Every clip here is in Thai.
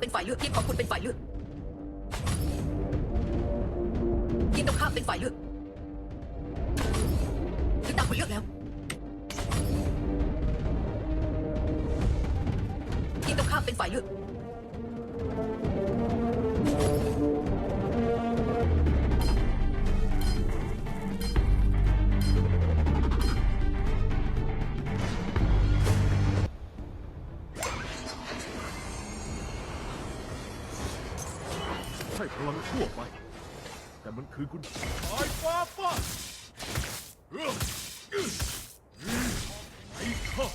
เป็นฝ่ายเลือกทีมของคุณเป็นฝ่ายเลือกทีมตรงข้ามเป็นฝ่ายเลือกถึงตามคุณเลือกแล้วทีมตรงข้ามเป็นฝ่ายเลือก พลังทั่วไป แต่มันคือคุณสายฟ้าฟาดเอื้ออื้ออื้อไอ้ข้า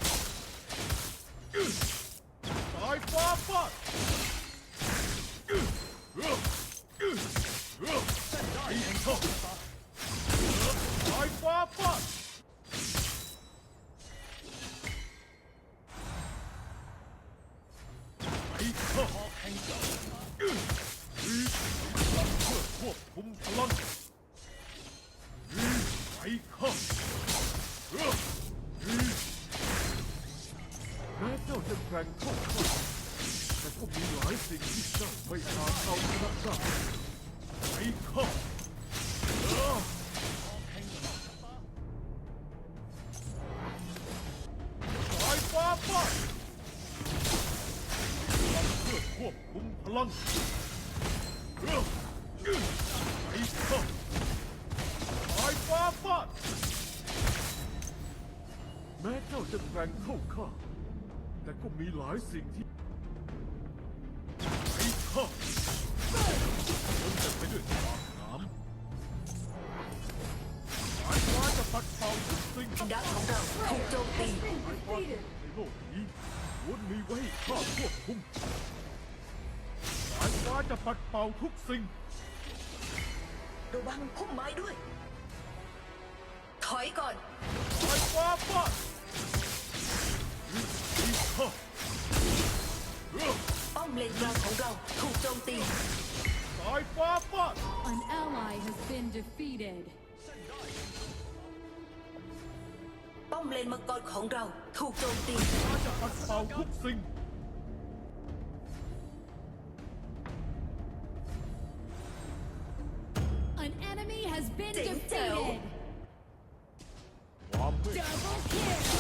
แม้เจ้าจะแกร่งเท่าข้าแต่ก็มีหลายสิ่งที่เจ้าไม่อาจเอาชนะได้ไอ้ข้าเอ้อสายฟ้าฟาเพื่อควบคุมพลัง ร่งเท่าข้า แต่ก็มีหลายสิ่งที่ไอ้ข้ามันจะไปด้วยปากน้ำสายฟ้าจะปัดเป่าทุกสิ่งดักของเราถูกโจมตีในโลกนี้ล้วนมีไว้ให้ข้าควบคุมสายฟ้าจะปัดเป่าทุกสิ่ง ระวังพุ่มไม้ด้วย ถอยก่อน สายฟ้าฟาดอีกข้าเอ้อ ป้อมเลนกลางของเราถูกโจมตี สายฟ้าฟาด An ally has been defeated. ป้อมเลนมังกรของเราถูกโจมตี ฟ้าจะปัดเป่าทุกสิ่ง An enemy has been Ding defeated. dong. ความไม่ Double kill.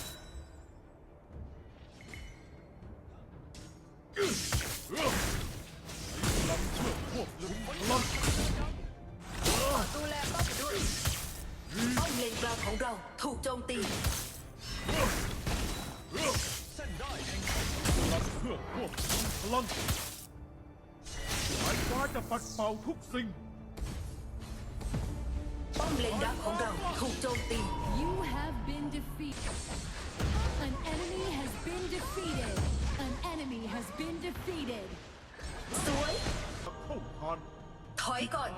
ควบคุมพลังสายฟ้าจะปัดเป่าทุกสิ่ง ป้อมเลนดักของเราถูกโจมตี You have been defeated. An enemy has been defeated. An enemy has been defeated. สวย เข้าผ่านถอยก่อน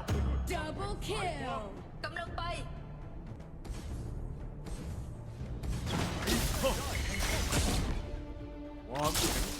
Double kill. กำลังไป ความแข็ง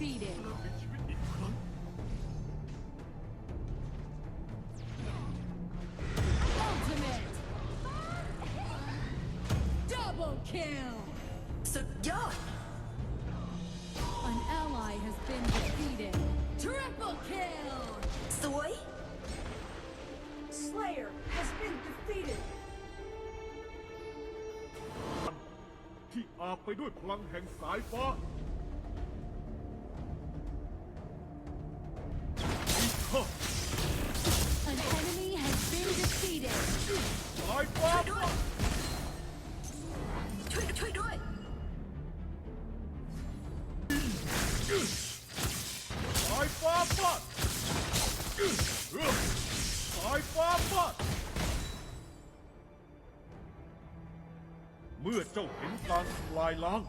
defeated. มีชีวิตอีกครั้ง Ultimate. Double kill. สุดยอด An ally has been defeated. Triple kill. สวย Slayer has been defeated. ที่อา ไปด้วยพลังแห่งสายฟ้า เมื่อเจ้าเห็นการทำลายล้าง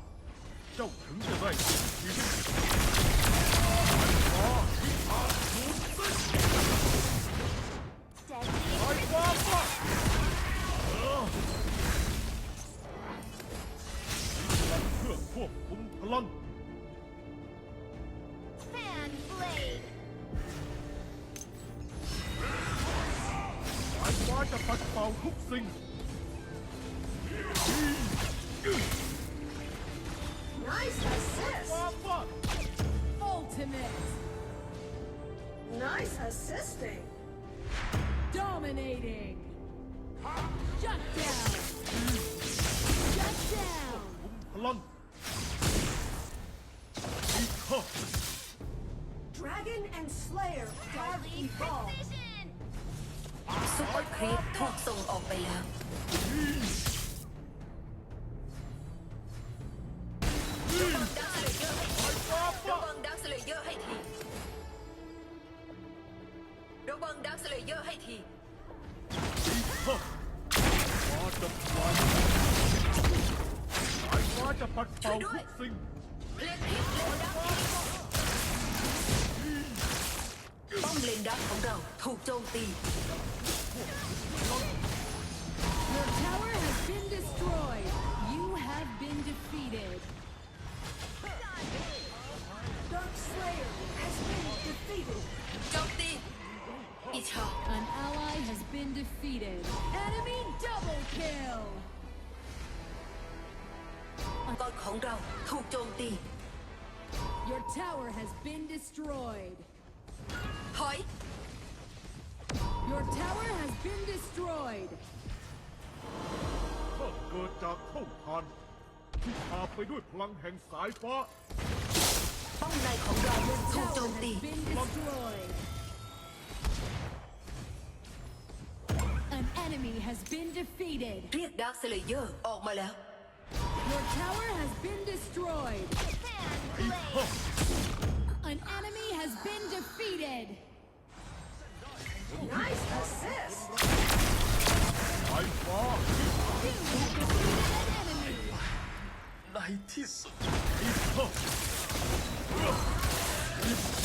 เจ้าถึงจะได้สิ้นชีวิตสายฟ้าที่อาจสูญสิ้นสายฟ้าฟาดเออมีพลังเพื่อควบคุมพลัง Fan blade. สายฟ้าจะปัดเป่าทุกสิ่ง Nice assisting Dominating. Shut down. Shut down. พลังอีกข้อ Dragon and Slayer have Deadly evolved precision. ซุปเปอร์ครีปถูกส่งออกไปแล้ว ายฟ้าจะปัดเป่าทุกสิ่ง เพลงพิษเลนดักป้อมเลนดักของเราถูกโจมตี Your tower has been destroyed. You have been defeated. Dark Slayer has been defeated โจมตีอีชา An ally has been defeated. Enemy double kill. มังกรของเราถูกโจมตี Your tower has been destroyed. ถอย Your tower has been destroyed. ก็เกิดจากเท่าทานที่พาไปด้วยพลังแห่งสายฟ้า ป้อมในของเราถูกโจ Tower ม has ตี been destroyed. An enemy has been defeated. เรียกดักสเลเยอร์ออกมาแล้ว Your tower has been destroyed. Fan อีก blade. ข้อ An enemy has been defeated. Nice assist สายฟ้า You have defeated an enemy. ในที่สุด อีกข้อ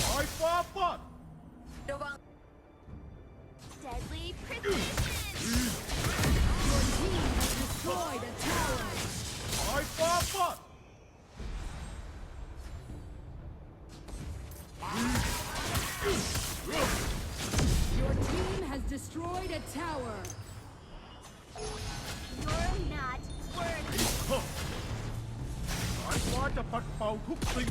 สายฟ้าฟาด ระวัง Deadly precision. Your team has destroyed a Your team has destroyed a tower. You're not worthy. ข้อสายฟ้าจะปัดเป่าทุกสิ่ง